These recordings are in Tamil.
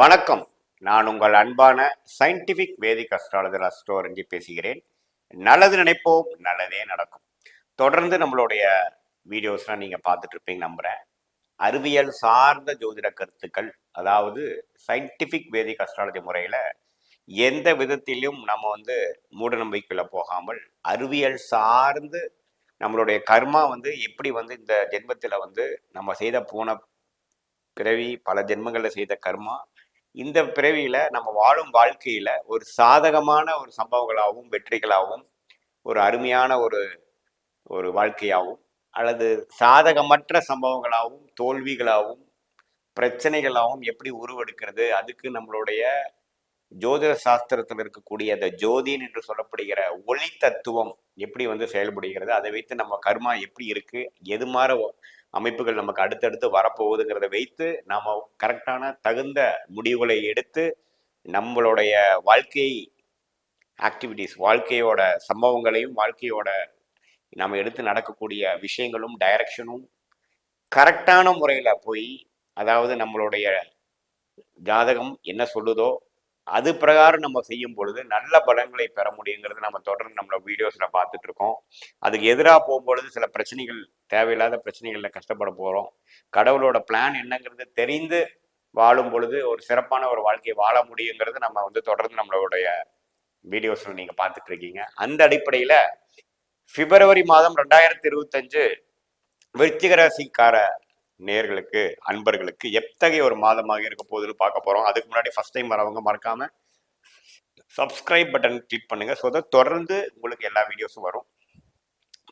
வணக்கம். நான் உங்கள் அன்பான சயின்டிபிக் வேதிக் அஸ்ட்ராலஜர் அஸ்ட்ரோரஞ்சி பேசுகிறேன். நல்லது நினைப்போம் நல்லதே நடக்கும். தொடர்ந்து நம்மளுடைய வீடியோஸ்லாம் நீங்கள் பார்த்துட்டு இருப்பீங்க நம்புகிறேன் அறிவியல் சார்ந்த ஜோதிட கருத்துக்கள் அதாவது சயின்டிஃபிக் வேதிக் அஸ்ட்ராலஜி முறையில் எந்த விதத்திலும் நம்ம வந்து மூட நம்பிக்கையில் போகாமல் அறிவியல் சார்ந்து நம்மளுடைய கர்மா வந்து எப்படி வந்து இந்த ஜென்மத்தில் வந்து நம்ம செய்த போன பிறவி பல ஜென்மங்களில் செய்த கர்மா இந்த பிறவியில நம்ம வாழும் வாழ்க்கையில ஒரு சாதகமான ஒரு சம்பவங்களாகவும் வெற்றிகளாகவும் ஒரு அருமையான ஒரு ஒரு வாழ்க்கையாகவும் அல்லது சாதகமற்ற சம்பவங்களாகவும் தோல்விகளாகவும் பிரச்சனைகளாகவும் எப்படி உருவெடுக்கிறது அதுக்கு நம்மளுடைய ஜோதிட சாஸ்திரத்தில் இருக்கக்கூடிய அந்த ஜோதின் என்று சொல்லப்படுகிற ஒளி தத்துவம் எப்படி வந்து செயல்படுகிறது அதை வைத்து நம்ம கர்மா எப்படி இருக்கு எது மாதிரி அமைப்புகள் நமக்கு அடுத்தடுத்து வரப்போகுதுங்கிறத வைத்து நாம் கரெக்டான தகுந்த முடிவுகளை எடுத்து நம்மளுடைய வாழ்க்கை ஆக்டிவிட்டீஸ் வாழ்க்கையோட சம்பவங்களையும் வாழ்க்கையோட நாம் எடுத்து நடக்கக்கூடிய விஷயங்களும் டைரக்ஷனும் கரெக்டான முறையில் போய் அதாவது நம்மளுடைய ஜாதகம் என்ன சொல்லுதோ அது பிரகாரம் நம்ம செய்யும் பொழுது நல்ல பலன்களை பெற முடியுங்கிறது நம்ம தொடர்ந்து நம்மளோட வீடியோஸில் பார்த்துட்டு இருக்கோம். அதுக்கு எதிராக போகும்பொழுது சில பிரச்சனைகள் தேவையில்லாத பிரச்சனைகளில் கஷ்டப்பட போகிறோம் கடவுளோட பிளான் என்னங்கிறது தெரிந்து வாழும் பொழுது ஒரு சிறப்பான ஒரு வாழ்க்கையை வாழ முடியுங்கிறது நம்ம வந்து தொடர்ந்து நம்மளுடைய வீடியோஸில் நீங்கள் பார்த்துட்டு இருக்கீங்க. அந்த அடிப்படையில் பிப்ரவரி மாதம் ரெண்டாயிரத்தி இருபத்தஞ்சு விருச்சிக ராசிக்கார நேர்களுக்கு அன்பர்களுக்கு எத்தகைய ஒரு மாதமாக இருக்க போகுதுன்னு பார்க்க போகிறோம் அதுக்கு முன்னாடி ஃபர்ஸ்ட் டைம் வரவங்க மறக்காம சப்ஸ்கிரைப் பட்டன் கிளிக் பண்ணுங்க. ஸோ தொடர்ந்து உங்களுக்கு எல்லா வீடியோஸும் வரும்.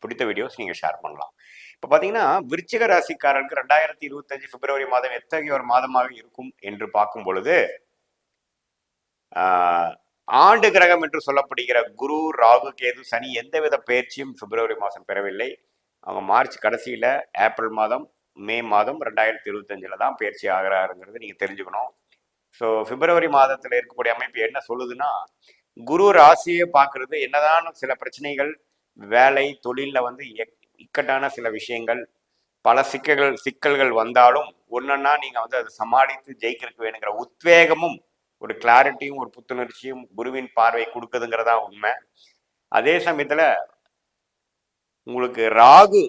பிடித்த வீடியோஸ் நீங்கள் ஷேர் பண்ணலாம். இப்போ பார்த்தீங்கன்னா விருச்சிக ராசிக்காரருக்கு ரெண்டாயிரத்தி இருபத்தஞ்சு பிப்ரவரி மாதம் எத்தகைய ஒரு மாதமாக இருக்கும் என்று பார்க்கும் பொழுது ஆஹ், ஆண்டு கிரகம் என்று சொல்லப்படுகிற குரு ராகு கேது சனி எந்தவித பயிற்சியும் பிப்ரவரி மாதம் பெறவில்லை. அவங்க மார்ச் கடைசியில் ஏப்ரல் மாதம் மே மாதம் ரெண்டாயிரத்தி இருபத்தஞ்சில் தான் பயிற்சி ஆகிறாருங்கிறது நீங்கள் தெரிஞ்சுக்கணும். ஸோ பிப்ரவரி மாதத்தில் இருக்கக்கூடிய அமைப்பு என்ன சொல்லுதுன்னா குரு ராசியை பார்க்கறது என்னதான் சில பிரச்சனைகள் வேலை தொழிலில் வந்து இக்கட்டான சில விஷயங்கள் பல சிக்கல்கள் சிக்கல்கள் வந்தாலும் ஒன்றுன்னா நீங்கள் வந்து அதை சமாளித்து ஜெயிக்கிறதுக்கு வேணுங்கிற உத்வேகமும் ஒரு கிளாரிட்டியும் ஒரு புத்துணர்ச்சியும் குருவின் பார்வை கொடுக்குதுங்கிறதா உண்மை. அதே சமயத்தில் உங்களுக்கு ராகு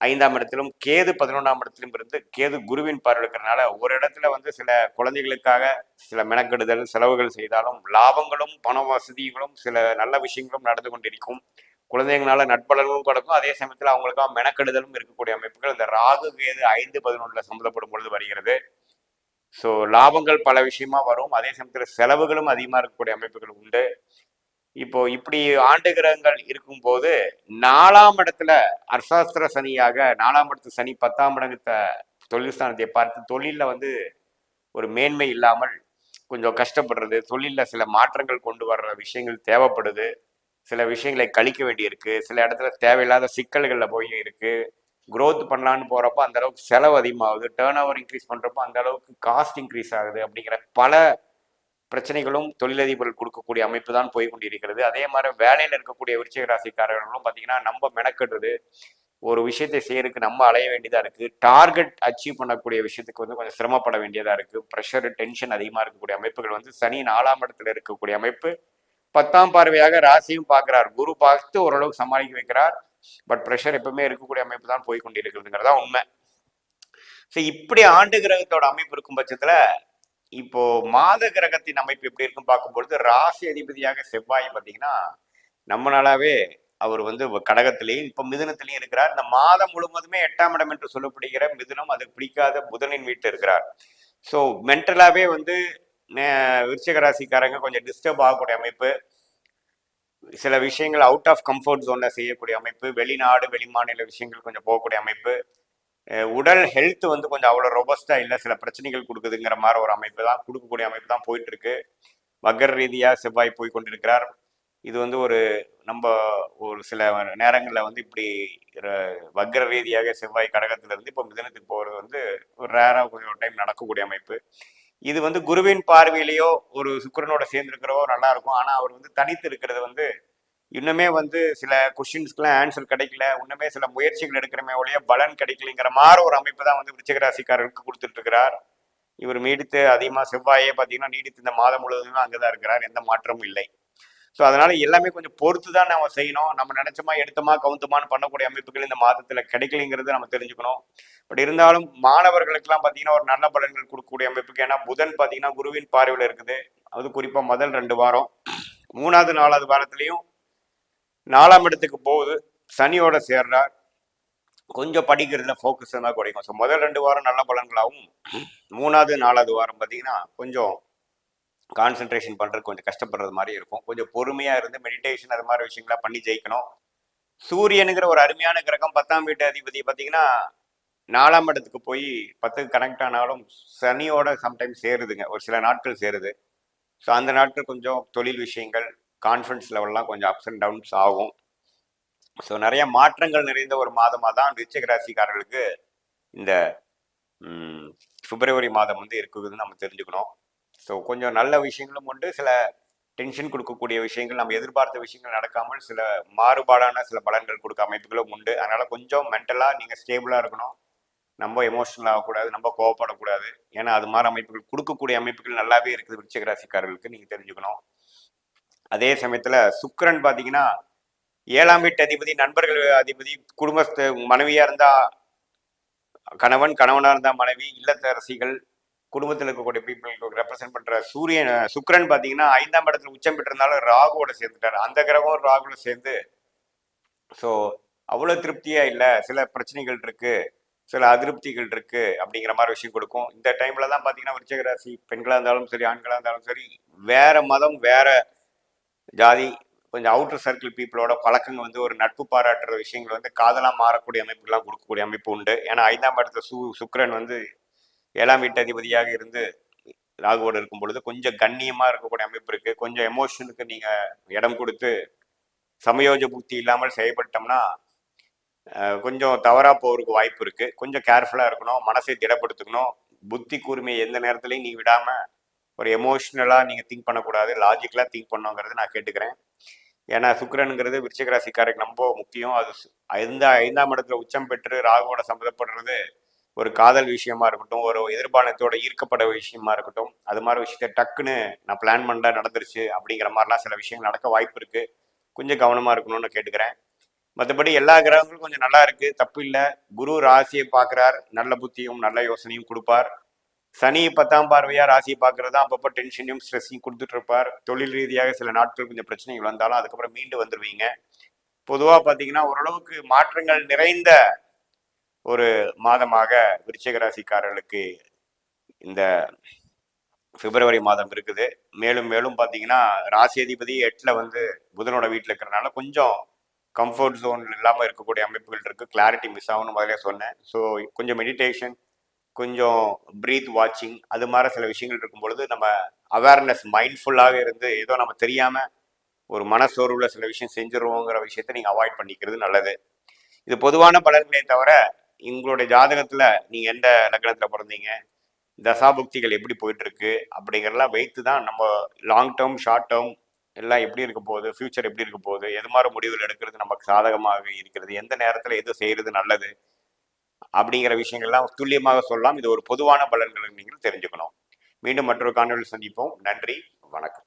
ஐந்தாம் இடத்திலும் கேது பதினொன்றாம் இடத்திலும் இருந்து கேது குருவின் பார்வை இருக்கிறனால ஒரு இடத்துல வந்து சில குழந்தைகளுக்காக சில மெனக்கெடுதல் செலவுகள் செய்தாலும் லாபங்களும் பண வசதிகளும் சில நல்ல விஷயங்களும் நடந்து கொண்டிருக்கும். குழந்தைங்களால நட்பலன்களும் கிடக்கும். அதே சமயத்தில் அவங்களுக்காக மெனக்கெடுதலும் இருக்கக்கூடிய அமைப்புகள் இந்த ராகு கேது ஐந்து பதினொன்றுல சம்மந்தப்படும் பொழுது வருகிறது. ஸோ லாபங்கள் பல விஷயமா வரும். அதே சமயத்தில் செலவுகளும் அதிகமாக இருக்கக்கூடிய அமைப்புகள் உண்டு. இப்போ இப்படி ஆண்டு கிரகங்கள் இருக்கும்போது நாலாம் இடத்துல அர்சாஸ்திர சனியாக நாலாம் இடத்து சனி பத்தாம் இடத்தை தொழில் ஸ்தானத்தை பார்த்து தொழிலில் வந்து ஒரு மேன்மை இல்லாமல் கொஞ்சம் கஷ்டப்படுறது தொழிலில் சில மாற்றங்கள் கொண்டு வர்ற விஷயங்கள் தேவைப்படுது. சில விஷயங்களை கழிக்க வேண்டியிருக்கு. சில இடத்துல தேவையில்லாத சிக்கல்களில் போய் இருக்கு. க்ரோத் பண்ணலான்னு போகிறப்போ அந்த அளவுக்கு செலவு அதிகமாகுது. டேர்ன் ஓவர் இன்க்ரீஸ் பண்ணுறப்போ அந்த அளவுக்கு காஸ்ட் இன்க்ரீஸ் ஆகுது அப்படிங்கிற பல பிரச்சனைகளும் தொழிலதிபர்கள் கொடுக்கக்கூடிய அமைப்பு தான் போய் கொண்டிருக்கிறது. அதே மாதிரி வேலையில் இருக்கக்கூடிய விருச்சிக ராசிக்காரர்களும் பார்த்தீங்கன்னா நம்ம மெனக்கெடுறது ஒரு விஷயத்தை செய்யறதுக்கு நம்ம அலைய வேண்டியதாக இருக்குது டார்கெட் அச்சீவ் பண்ணக்கூடிய விஷயத்துக்கு வந்து கொஞ்சம் சிரமப்பட வேண்டியதாக இருக்குது ப்ரெஷர் டென்ஷன் அதிகமாக இருக்கக்கூடிய அமைப்புகள் வந்து சனி நாலாம் இடத்துல இருக்கக்கூடிய அமைப்பு. பத்தாம் பார்வையாக ராசியும் பார்க்கிறார். குரு பார்த்து ஓரளவுக்கு சமாளிக்க வைக்கிறார். பட் ப்ரெஷர் எப்பவுமே இருக்கக்கூடிய அமைப்பு தான் போய் கொண்டிருக்கிறதுங்கிறதா உண்மை. ஸோ இப்படி ஆண்டு கிரகத்தோட அமைப்பு இருக்கும் பட்சத்துல இப்போ மாத கிரகத்தின் அமைப்பு எப்படி இருக்கும் பார்க்கும்பொழுது ராசி அதிபதியாக செவ்வாய் பார்த்தீங்கன்னா நம்ம நாளாவே அவர் வந்து கடகத்திலையும் இப்போ மிதுனத்திலையும் இருக்கிறார். இந்த மாதம் முழுவதுமே எட்டாம் இடம் என்று சொல்லப்படுகிற மிதுனம் அது பிடிக்காத புதனின் வீட்டில் இருக்கிறார். ஸோ மென்டலாகவே வந்து விருச்சிக ராசிக்காரங்க கொஞ்சம் டிஸ்டர்ப் ஆகக்கூடிய அமைப்பு. சில விஷயங்கள் அவுட் ஆஃப் கம்ஃபர்ட் ஜோனில் செய்யக்கூடிய அமைப்பு. வெளிநாடு வெளிமாநில விஷயங்கள் கொஞ்சம் போகக்கூடிய அமைப்பு. உடல் ஹெல்த் வந்து கொஞ்சம் அவ்வளோ ரொபஸ்டாக இல்லை. சில பிரச்சனைகள் கொடுக்குதுங்கிற மாதிரி ஒரு அமைப்பு தான் கொடுக்கக்கூடிய அமைப்பு தான் போயிட்டுருக்கு. வகர் ரீதியாக செவ்வாய் போய் கொண்டிருக்கிறார். இது வந்து ஒரு நம்ம ஒரு சில நேரங்களில் வந்து இப்படி வக்ர ரீதியாக செவ்வாய் கடகத்திலிருந்து இப்போ மிதனத்துக்கு போகிறது வந்து ஒரு ரேராக கொஞ்சம் டைம் நடக்கக்கூடிய அமைப்பு. இது வந்து குருவின் பார்வையிலேயோ ஒரு சுக்கரனோட சேர்ந்துருக்கிறவோ நல்லா இருக்கும். ஆனால் அவர் வந்து தனித்து இருக்கிறது வந்து இன்னுமே வந்து சில கொஷின்ஸ்க்குலாம் ஆன்சர் கிடைக்கல. இன்னுமே சில முயற்சிகள் எடுக்கிறமே ஒழிய பலன் கிடைக்கலைங்கிற மாதிரி ஒரு அமைப்பு தான் வந்து விருச்சிகராசிக்காரருக்கு கொடுத்துட்டு இருக்கிறார். இவர் நீடித்து அதிகமாக செவ்வாயே பார்த்தீங்கன்னா நீடித்து இந்த மாதம் முழுவதுமே அங்கே தான் இருக்கிறார். எந்த மாற்றமும் இல்லை. ஸோ அதனால எல்லாமே கொஞ்சம் பொறுத்து தான் நம்ம செய்யணும். நம்ம நினைச்சோமா எடுத்தோமா கவுந்தமான்னு பண்ணக்கூடிய அமைப்புகள் இந்த மாதத்தில் கிடைக்கலைங்கிறது நம்ம தெரிஞ்சுக்கணும். பட் இருந்தாலும் மாணவர்களுக்கெல்லாம் பார்த்தீங்கன்னா ஒரு நல்ல பலன்கள் கொடுக்கக்கூடிய அமைப்புக்கு ஏன்னா புதன் பார்த்தீங்கன்னா குருவின் பார்வையில் இருக்குது. அது குறிப்பாக முதல் ரெண்டு வாரம். மூணாவது நாலாவது வாரத்துலேயும் நாலாம் இடத்துக்கு போகுது. சனியோட சேர்றார். கொஞ்சம் படிக்கிறதுல ஃபோக்கஸ் தான் குறைக்கும் ஸோ முதல் ரெண்டு வாரம் நல்ல பலன்களாகவும் மூணாவது நாலாவது வாரம் பார்த்தீங்கன்னா கொஞ்சம் கான்சென்ட்ரேஷன் பண்ணுறது கொஞ்சம் கஷ்டப்படுறது மாதிரி இருக்கும். கொஞ்சம் பொறுமையாக இருந்து மெடிடேஷன் அது மாதிரி விஷயங்கள்லாம் பண்ணி ஜெயிக்கணும். சூரியனுங்கிற ஒரு அருமையான கிரகம் பத்தாம் வீட்டு அதிபதி பார்த்தீங்கன்னா நாலாம் இடத்துக்கு போய் பத்துக்கு கனெக்ட் ஆனாலும் சனியோட சம்டைம்ஸ் சேருதுங்க. ஒரு சில நாட்கள் சேருது. ஸோ அந்த நாட்கள் கொஞ்சம் தொழில் விஷயங்கள் கான்ஃபிடன்ஸ் லெவல்லாம் கொஞ்சம் அப்ஸ் அண்ட் டவுன்ஸ் ஆகும். ஸோ நிறைய மாற்றங்கள் நிறைந்த ஒரு மாதமாக தான் விருச்சிக ராசிக்காரர்களுக்கு இந்த பிப்ரவரி மாதம் வந்து இருக்குதுன்னு நம்ம தெரிஞ்சுக்கணும். ஸோ கொஞ்சம் நல்ல விஷயங்களும் உண்டு. சில டென்ஷன் கொடுக்கக்கூடிய விஷயங்கள் நம்ம எதிர்பார்த்த விஷயங்கள் நடக்காமல் சில மாறுபாடான சில பலன்கள் கொடுக்க அமைப்புகளும் உண்டு. அதனால் கொஞ்சம் மென்டலாக நீங்கள் ஸ்டேபிளாக இருக்கணும். நம்ம எமோஷனல் ஆகக்கூடாது நம்ம கோவப்படக்கூடாது. ஏன்னா அது மாதிரி அமைப்புகள் கொடுக்கக்கூடிய அமைப்புகள் நல்லாவே இருக்குது விருச்சகராசிக்காரர்களுக்கு நீங்கள் தெரிஞ்சுக்கணும். அதே சமயத்தில் சுக்கரன் பார்த்தீங்கன்னா ஏழாம் வீட்டு அதிபதி நண்பர்கள் அதிபதி குடும்பஸ்த மனைவியாக இருந்தால் கணவன் கணவனாக இருந்தால் மனைவி இல்லத்தரசிகள் குடும்பத்தில் இருக்கக்கூடிய பீப்புளுக்கு ரெப்ரசென்ட் பண்ற சூரியன் சுக்கிரன் பாத்தீங்கன்னா ஐந்தாம் இடத்துல உச்சம் பெற்றிருந்தாலும் ராகுவோட சேர்ந்துட்டார். அந்த கிரகம் ராகுவோட சேர்ந்து ஸோ அவ்வளோ திருப்தியா இல்லை. சில பிரச்சனைகள் இருக்கு. சில அதிருப்திகள் இருக்கு அப்படிங்கிற மாதிரி விஷயம் கொடுக்கும். இந்த டைம்ல தான் பாத்தீங்கன்னா விருச்சிக ராசி பெண்களா இருந்தாலும் சரி ஆண்களா இருந்தாலும் சரி வேற மதம் வேற ஜாதி கொஞ்சம் அவுட்டர் சர்க்கிள் பீப்புளோட பழக்கங்கள் வந்து ஒரு நட்பு பாராட்டுற விஷயங்கள் வந்து காதலாக மாறக்கூடிய அமைப்புகள்லாம் கொடுக்கக்கூடிய அமைப்பு உண்டு. ஏன்னா ஐந்தாம் இடத்த சு சுக்ரன் வந்து ஏழாம் வீட்டு அதிபதியாக இருந்து ராகுவோடு இருக்கும் பொழுது கொஞ்சம் கண்ணியமாக இருக்கக்கூடிய அமைப்பு இருக்கு. கொஞ்சம் எமோஷனுக்கு நீங்கள் இடம் கொடுத்து சமயோஜ புத்தி இல்லாமல் செயல்பட்டோம்னா கொஞ்சம் தவறாக போகிறதுக்கு வாய்ப்பு இருக்கு. கொஞ்சம் கேர்ஃபுல்லாக இருக்கணும் மனசை திடப்படுத்திக்கணும். புத்தி கூர்மையை எந்த நேரத்துலையும் நீ விடாமல் ஒரு எமோஷ்னலாக நீங்கள் திங்க் பண்ணக்கூடாது. லாஜிக்கலாக திங்க் பண்ணுங்கிறது நான் கேட்டுக்கிறேன். ஏன்னா சுக்கரனுங்கிறது விருச்சிகராசிக்காரருக்கு ரொம்ப முக்கியம். அது ஐந்தா ஐந்தாம் இடத்துல உச்சம் பெற்று ராகுவோட சம்மந்தப்படுறது ஒரு காதல் விஷயமா இருக்கட்டும் ஒரு எதிர்பாலத்தோட ஈர்க்கப்பட விஷயமா இருக்கட்டும் அது மாதிரி விஷயத்த டக்குன்னு நான் பிளான் பண்ண நடந்துருச்சு அப்படிங்கிற மாதிரிலாம் சில விஷயங்கள் நடக்க வாய்ப்பு இருக்கு. கொஞ்சம் கவனமா இருக்கணும்னு கேட்டுக்கிறேன். மற்றபடி எல்லா கிரகங்களும் கொஞ்சம் நல்லா இருக்கு. தப்பு இல்லை. குரு ராசியை பார்க்குறார். நல்ல புத்தியும் நல்ல யோசனையும் கொடுப்பார். சனி பத்தாம் பார்வையா ராசியை தான் அப்பப்போ டென்ஷனையும் ஸ்ட்ரெஸ்ஸையும் கொடுத்துட்டு இருப்பார். தொழில் ரீதியாக சில நாட்கள் கொஞ்சம் பிரச்சனைகள் வந்தாலும் அதுக்கப்புறம் மீண்டு வந்துடுவீங்க பொதுவாக பார்த்தீங்கன்னா ஓரளவுக்கு மாற்றங்கள் நிறைந்த ஒரு மாதமாக விருச்சிக ராசிக்காரர்களுக்கு இந்த பிப்ரவரி மாதம் இருக்குது. மேலும் மேலும் பார்த்தீங்கன்னா ராசி அதிபதி எட்டில் வந்து புதனோட வீட்டில் இருக்கிறனால கொஞ்சம் கம்ஃபர்ட் ஜோன் இல்லாமல் இருக்கக்கூடிய அமைப்புகள் இருக்குது கிளாரிட்டி மிஸ் ஆகும்னு முதலே சொன்னேன். ஸோ கொஞ்சம் மெடிடேஷன் கொஞ்சம் ப்ரீத் வாட்சிங் அது மாதிரி சில விஷயங்கள் இருக்கும் பொழுது நம்ம அவேர்னஸ் மைண்ட்ஃபுல்லாக இருந்து ஏதோ நம்ம தெரியாமல் ஒரு மனசோர்வில் சில விஷயம் செஞ்சிருவோங்கிற விஷயத்த நீங்கள் அவாய்ட் பண்ணிக்கிறது நல்லது. இது பொதுவான பலன்களே தவிர உங்களுடைய ஜாதகத்தில் நீங்கள் எந்த லக்னத்தில் பிறந்தீங்க? தசாபுக்திகள் எப்படி போயிட்டுருக்கு? அப்படிங்கிறலாம் வைத்து தான் நம்ம லாங் டேர்ம் ஷார்ட் டேர்ம் எல்லாம் எப்படி இருக்க போகுது? ஃப்யூச்சர் எப்படி இருக்க போகுது? எது மாதிரி முடிவுகள் எடுக்கிறது நமக்கு சாதகமாக இருக்கிறது? எந்த நேரத்தில் எது செய்கிறது நல்லது? அப்படிங்கிற விஷயங்கள்லாம் துல்லியமாக சொல்லலாம். இது ஒரு பொதுவான பலன்களை நீங்கள் தெரிஞ்சுக்கணும். மீண்டும் மற்றொரு காணொலி சந்திப்போம். நன்றி. வணக்கம்.